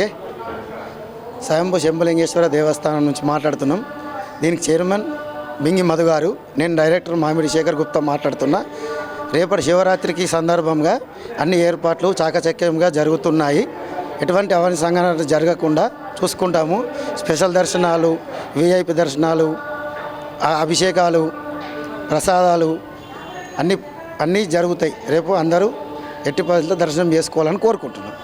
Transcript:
Okay Swayambhu Shambhulingeshwara Devasthanam నుంచి మాట్లాడుతున్నాం. దీనికి చైర్మన్ బింగి మధు గారు నేను డైరెక్టర్ మామిడి శేఖర్ గుప్తా మాట్లాడుతున్నా. రేపటి శివరాత్రికి సందర్భంగా అన్ని ఏర్పాట్లు చాకచక్యంగా జరుగుతున్నాయి. ఎటువంటి అవని సంఘటనలు జరగకుండా చూసుకుంటాము. స్పెషల్ దర్శనాలు విఐపి దర్శనాలు అభిషేకాలు ప్రసాదాలు అన్నీ అన్నీ జరుగుతాయి. రేపు అందరూ ఎట్టి పరిస్థితుల్లో దర్శనం చేసుకోవాలని కోరుకుంటున్నాం.